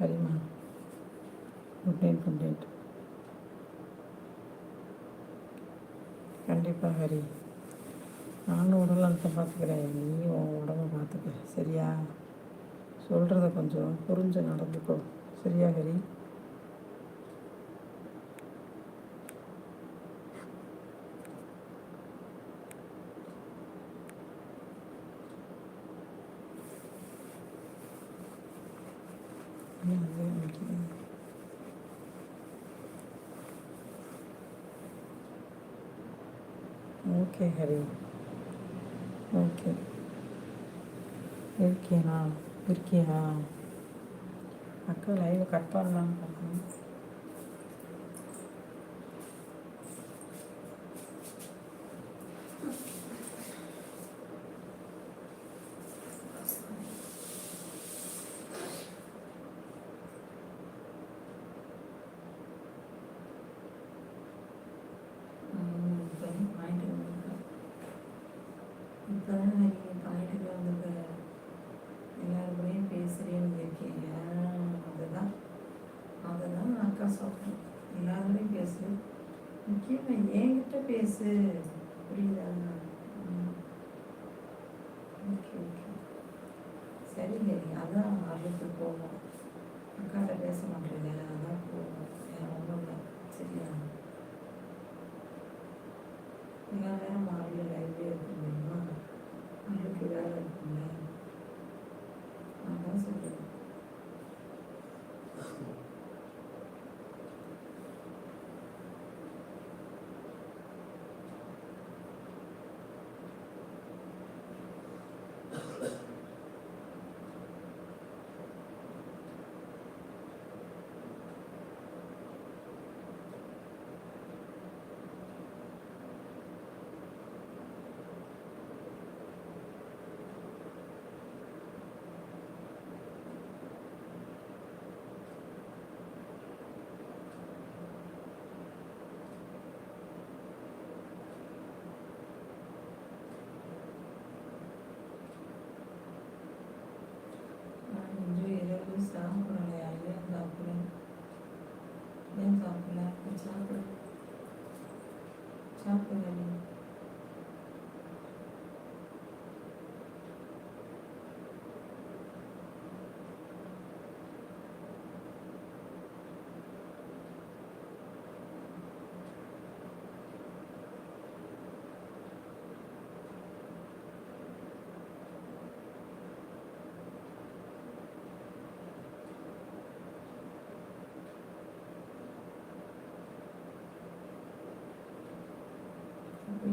Harima good night good night கண்டிப்பாக ஹரி நானும் உடல் நலத்தை பார்த்துக்கிறேன். நீ உன் உடம்ப பார்த்துக்க சரியா? சொல்கிறத கொஞ்சம் புரிஞ்சு நடந்துக்கோ சரியா ஹரி? ஓகே ஹரி. ஓகே. இருக்கியா இருக்கியா அக்கா லைவ் கட் பண்ணலான்னு பார்க்கணும் தான் சொல்கிறேன் எல்லாருமே பேசு. முக்கியமாக என்கிட்ட பேசு. புரியுதா? Okay okay. சரி ஹரி அதான் அழுத்து போவோம் அக்காட்ட பேச மாட்டேங்க அதான் போவோம் Tá.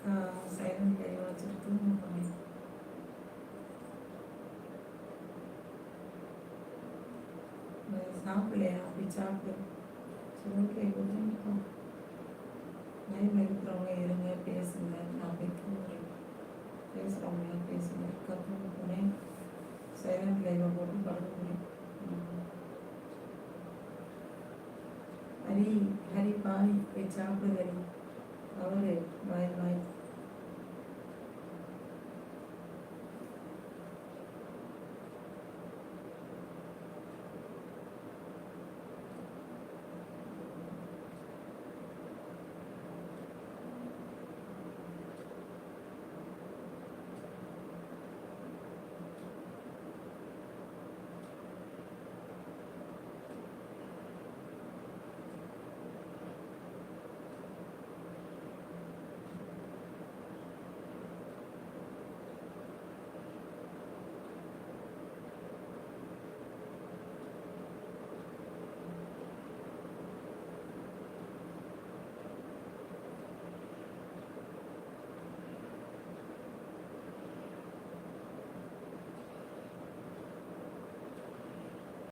அக்கா சைலண்ட் கை வச்சுட்டு தூங்க போனேன் சாப்பிடலையா அப்படி சாப்பிடு சரி ஓகே குட் நைட் லைவ் இருக்கிறவங்க இருங்க பேசுங்க நான் போய் தூங்குறேன் பேசுகிறவங்க பேசுங்க அக்கா தூங்க போனேன் சைலண்ட் லைவை போட்டு படுக்க முடியும் ஹரி ஹரி பாய் போய் சாப்பிடு ஹரி 阿五，买买。